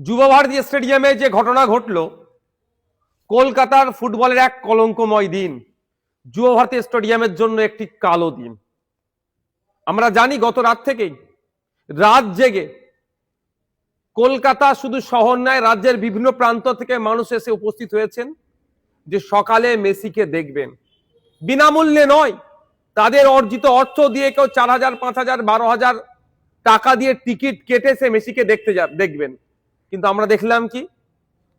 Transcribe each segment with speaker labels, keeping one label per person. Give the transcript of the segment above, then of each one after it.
Speaker 1: যুব ভারতী স্টেডিয়ামে যে ঘটনা ঘটলো, কলকাতার ফুটবলের এক কলঙ্কময় দিন যুব ভারতী স্টেডিয়ামের জন্য একটি কালো দিন। আমরা জানি গত রাত থেকেই, রাত জেগে কলকাতা শুধু শহর নয়, রাজ্যের বিভিন্ন প্রান্ত থেকে মানুষ এসে উপস্থিত হয়েছেন যে সকালে মেসিকে দেখবেন। বিনামূল্যে নয়, তাদের অর্জিত অর্থ দিয়ে কেউ চার হাজার, পাঁচ হাজার, বারো হাজার টাকা দিয়ে টিকিট কেটে সে মেসিকে দেখতে যা, দেখবেন। কিন্তু আমরা দেখলাম কি?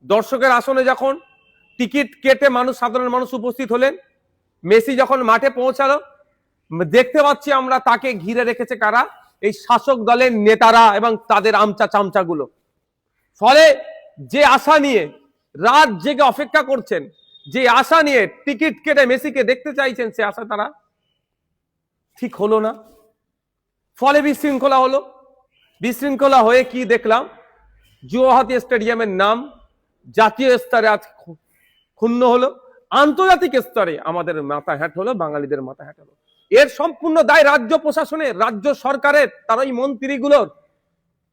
Speaker 1: দর্শকের আসনে যখন টিকিট কেটে মানুষ, সাধারণ মানুষ উপস্থিত হলেন, মেসি যখন মাঠে পৌঁছালো, দেখতে পাচ্ছি আমরা তাকে ঘিরে রেখেছে কারা? এই শাসক দলের নেতারা এবং তাদের আমচা চামচাগুলো। ফলে যে আশা নিয়ে রাত জেগে অপেক্ষা করছেন, যে আশা নিয়ে টিকিট কেটে মেসিকে দেখতে চাইছেন, সে আশা তারা ঠিক হলো না। ফলে বিশৃঙ্খলা হলো। বিশৃঙ্খলা হয়ে কি দেখলাম? যুবহাতি স্টেডিয়ামের নাম জাতীয় স্তরে আজ ক্ষুণ্ণ হলো। আন্তর্জাতিক স্তরে আমাদের মাথা হ্যাট হলো, বাঙালিদের মাথা হ্যাট হলো। এর সম্পূর্ণ দায় রাজ্য প্রশাসনের রাজ্য সরকারের তারা ওই মন্ত্রীগুলোর।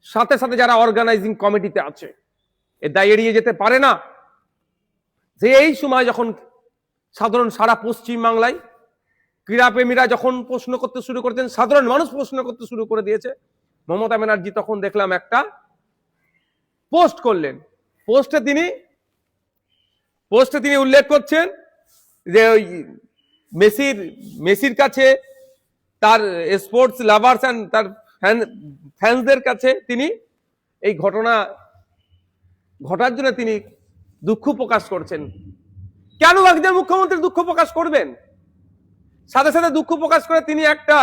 Speaker 1: সাথে সাথে যারা অর্গানাইজিং কমিটিতে আছে, এ দায় এড়িয়ে যেতে পারে না। যে এই সময় যখন সাধারণ সারা পশ্চিম বাংলায় ক্রীড়াপ্রেমীরা যখন প্রশ্ন করতে শুরু করেছেন, সাধারণ মানুষ প্রশ্ন করতে শুরু করে দিয়েছে, মমতা ব্যানার্জি তখন দেখলাম একটা পোস্ট করলেন। পোস্টে তিনি পোস্টে তিনি উল্লেখ করছেন যে ওই মেসির মেসির কাছে তার স্পোর্টস লাভার্স অ্যান্ড তার ফ্যান ফ্যান্সদের কাছে তিনি এই ঘটনা ঘটার জন্য তিনি দুঃখ প্রকাশ করছেন। কেন একজন মুখ্যমন্ত্রী দুঃখ প্রকাশ করবেন? সাথে সাথে দুঃখ প্রকাশ করে তিনি একটা,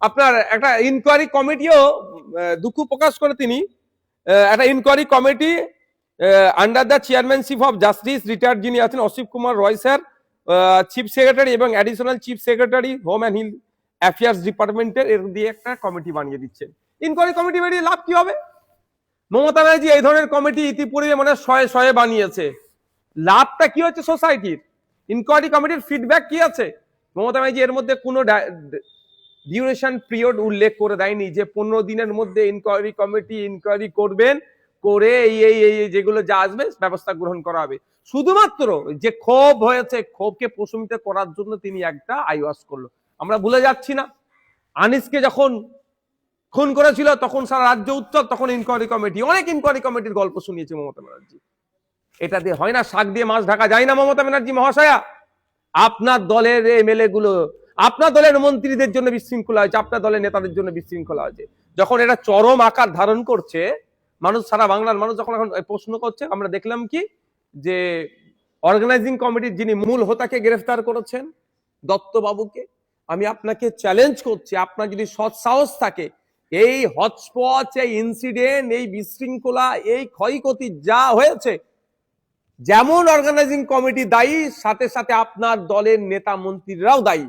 Speaker 1: আপনার একটা ইনকোয়ারি কমিটিও দুঃখ প্রকাশ করে তিনি একটা inquiry committee under the chairmanship of justice retired যিনি আছেন Asit Kumar Roy sir chief secretary এবং additional chief secretary home and hill affairs ডিপার্টমেন্টের এর দিয়ে একটা কমিটি বানিয়ে দিচ্ছেন। ইনকোয়ারি কমিটি বানিয়ে লাভ কি হবে? মমতা ব্যানার্জি এই ধরনের কমিটি ইতিপূর্বে মানে শয়ে শয়ে বানিয়েছে। লাভটা কি হচ্ছে সোসাইটির ইনকোয়ারি কমিটির ফিডব্যাক কি আছে? মমতা ব্যানার্জি এর মধ্যে কোনো ডিউরেশন পিরিয়ড উল্লেখ করে দেয়নি যে পনেরো দিনের মধ্যে ইনকোয়ারি কমিটি ইনকোয়ারি করবেন, করে এই এই এই যেগুলো যা আসবে ব্যবস্থা গ্রহণ করা হবে। শুধুমাত্র যে ক্ষোভ হয়েছে, ক্ষোভকে প্রশমিত করার জন্য তিনি একটা আইওয়াস করল। আমরা ভুলে যাচ্ছি না। আনিসকে যখন খুন করেছিল, তখন সারা রাজ্য উত্তর, তখন ইনকোয়ারি কমিটি অনেক ইনকোয়ারি কমিটির গল্প শুনিয়েছে মমতা ব্যানার্জি। এটা দিয়ে হয় না, শাক দিয়ে মাছ ঢাকা যায় না মমতা ব্যানার্জি মহাশয়া। আপনার দলের এমএলএ গুলো আপনার দলের মন্ত্রীদের জন্য বিশৃঙ্খলা হয়েছে, আপনার দলের নেতাদের জন্য বিশৃঙ্খলা হয়েছে। যখন এটা চরম আকার ধারণ করছে, মানুষ, সারা বাংলার মানুষ যখন এখন প্রশ্ন করছে, আমরা দেখলাম কি? যে অর্গানাইজিং কমিটির যিনি মূল হোতাকে গ্রেফতার করেছেন, দত্তবাবুকে, আমি আপনাকে চ্যালেঞ্জ করছি, আপনার যদি সৎ সাহস থাকে, এই হটস্পট এই ইনসিডেন্ট এই বিশৃঙ্খলা, এই ক্ষয়ক্ষতি যা হয়েছে, যেমন অর্গানাইজিং কমিটি দায়ী, সাথে সাথে আপনার দলের নেতা মন্ত্রীরাও দায়ী।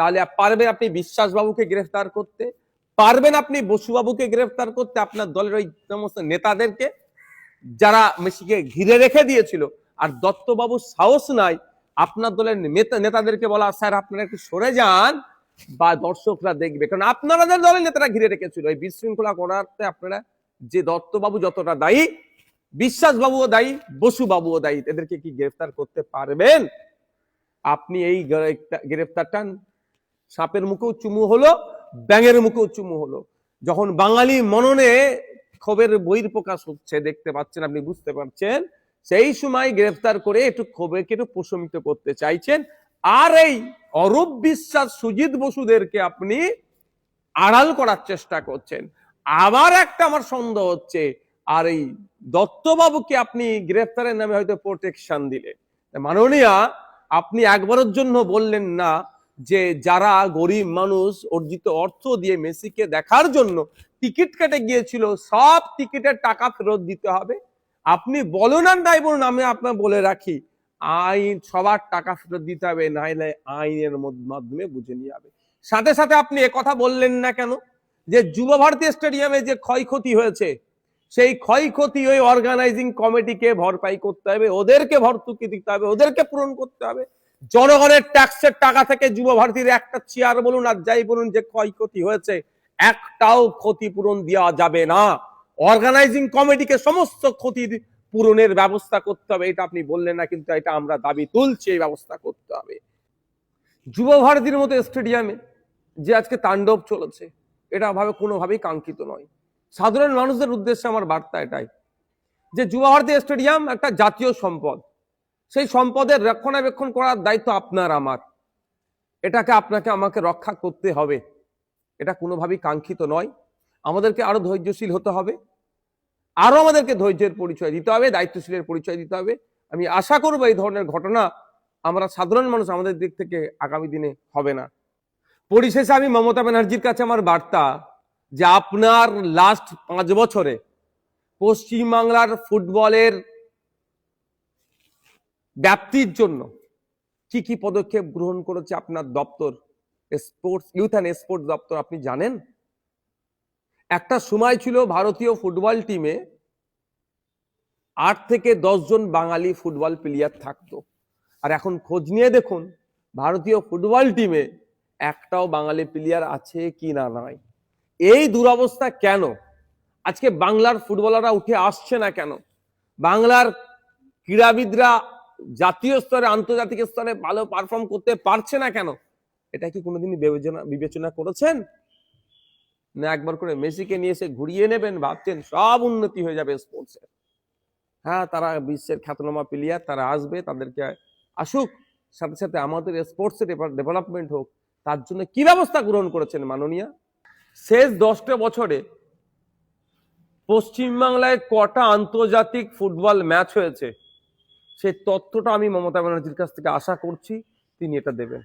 Speaker 1: তাহলে পারবেন আপনি বিশ্বাসবাবুকে গ্রেফতার করতে, পারবেন আপনি বসুবাবুকে গ্রেফতার করতে আপনার দলের ওই সমস্ত নেতাদেরকে, যারা মেসিকে ঘিরে রেখে দিয়েছিল। আর দত্তবাবু সাহস নাই, আপনার দলের নেতা- নেতাদেরকে বলা, স্যার, আপনারা একটু সরে যান বা দর্শকরা দেখবে। কারণ আপনাদের দলের নেতারা ঘিরে রেখেছিল। এই বিশৃঙ্খলা করাতে আপনারা যে দত্তবাবু যতটা দায়ী বিশ্বাস বাবুও দায়ী বসু বাবুও দায়ী, এদেরকে কি গ্রেফতার করতে পারবেন? আপনি এই গ্রেফতা- গ্রেফতারটা সাপের মুখেও চুমু হলো, ব্যাঙের মুখেও চুমু হলো। যখন বাঙালি মননে ক্ষোভের বহির প্রকাশ হচ্ছে, দেখতে পাচ্ছেন আপনি, বুঝতে পারছেন? সেই সময় গ্রেফতার করে একটু ক্ষোভেকে একটু প্রশমিত করতে চাইছেন। আর এই অরূপ বিশ্বাস সুজিত বসুদেরকে আপনি আড়াল করার চেষ্টা করছেন। আবার একটা আমার সন্দেহ হচ্ছে, আর এই দত্তবাবুকে আপনি গ্রেফতারের নামে হয়তো প্রোটেকশন দিলেন মাননীয়া, আপনি একবারের জন্য বললেন না যে যারা গরিব মানুষ অর্জিত অর্থ দিয়ে মেসিকে দেখার জন্য টিকিট কেটে গিয়েছিল, সব টিকিটের টাকা ফেরত দিতে হবে। আপনি বলুন আর নাই বলুন আমি আপনার বলে রাখি, আইন, সবার টাকা ফেরত দিতে হবে, নাইলে আইনের মাধ্যমে বুঝে নিয়ে যাবে। সাথে সাথে আপনি কথা বললেন না কেন? যে যুব ভারতী স্টেডিয়ামে যে ক্ষয়ক্ষতি হয়েছে, সেই ক্ষয়ক্ষতি ওই অর্গানাইজিং কমিটিকে ভরপাই করতে হবে, ওদেরকে ভর্তুকি দিতে হবে, ওদেরকে পূরণ করতে হবে। জনগণের ট্যাক্সের টাকা থেকে যুব ভারতীর একটা চেয়ার বলুন আর যাই বলুন যে ক্ষয়ক্ষতি হয়েছে, একটাও ক্ষতিপূরণ দেওয়া যাবে না। অর্গানাইজিং কমিটিকে সমস্ত ক্ষতির পূরণের ব্যবস্থা করতে হবে, এটা আপনি বললেন না, কিন্তু এটা আমরা দাবি তুলছি, এই ব্যবস্থা করতে হবে। যুব ভারতীর মতো স্টেডিয়ামে যে আজকে তাণ্ডব চলেছে, এটা ভাবে কোনোভাবেই কাঙ্ক্ষিত নয়। সাধারণ মানুষদের উদ্দেশ্যে আমার বার্তা এটাই যে যুব ভারতী স্টেডিয়াম একটা জাতীয় সম্পদ। সেই সম্পদের রক্ষণাবেক্ষণ করার দায়িত্ব আপনার, আমার। এটাকে আপনাকে, আমাকে রক্ষা করতে হবে। এটা কোনোভাবেই কাঙ্ক্ষিত নয়। আমাদেরকে আরও ধৈর্যশীল হতে হবে। আরও আমাদেরকে ধৈর্যের পরিচয় দিতে হবে, দায়িত্বশীলের পরিচয় দিতে হবে। আমি আশা করব এই ধরনের ঘটনা আমরা সাধারণ মানুষ আমাদের দিক থেকে আগামী দিনে হবে না। পরিশেষে আমি মমতা ব্যানার্জির কাছে আমার বার্তা যে আপনার লাস্ট পাঁচ বছরে পশ্চিমবাংলার ফুটবলের ব্যাপ্তির জন্য কি কি পদক্ষেপ গ্রহণ করেছে আপনার দপ্তর? স্পোর্টস, ইউথ অ্যান্ড স্পোর্টস দপ্তর, আপনি জানেন? একটা সময় ছিল ভারতীয় ফুটবল টিমে আট থেকে জন বাঙালি ফুটবল প্লেয়ার থাকতো। আর এখন খোঁজ নিয়ে দেখুন, ভারতীয় ফুটবল টিমে একটাও বাঙালি প্লেয়ার আছে কি না নাই। এই দুরবস্থা কেন? আজকে বাংলার ফুটবলাররা উঠে আসছে না কেন? বাংলার ক্রীড়াবিদরা জাতীয় স্তরে, আন্তর্জাতিক স্তরে ভালো পারফর্ম করতে পারছে না কেন? এটা কি কোনোদিন বিবেচনা বিবেচনা করেছেন? না, একবার করে মেসিকে নিয়ে এসে ঘুরিয়ে নেবেন, ভাবছেন সব উন্নতি হয়ে যাবে স্পোর্টসের হ্যাঁ তারা বিশ্বের খ্যাতনামা প্লেয়ার তারা আসবে, তাদেরকে আসুক, সাথে সাথে আমাদের স্পোর্টসের ডেভেলপমেন্ট হোক, তার জন্য কি ব্যবস্থা গ্রহণ করেছেন মাননীয়া? শেষ দশটা বছরে পশ্চিমবাংলায় কটা আন্তর্জাতিক ফুটবল ম্যাচ হয়েছে? সেই তথ্যটা আমি মমতা ব্যানার্জির কাছ থেকে আশা করছি তিনি এটা দেবেন।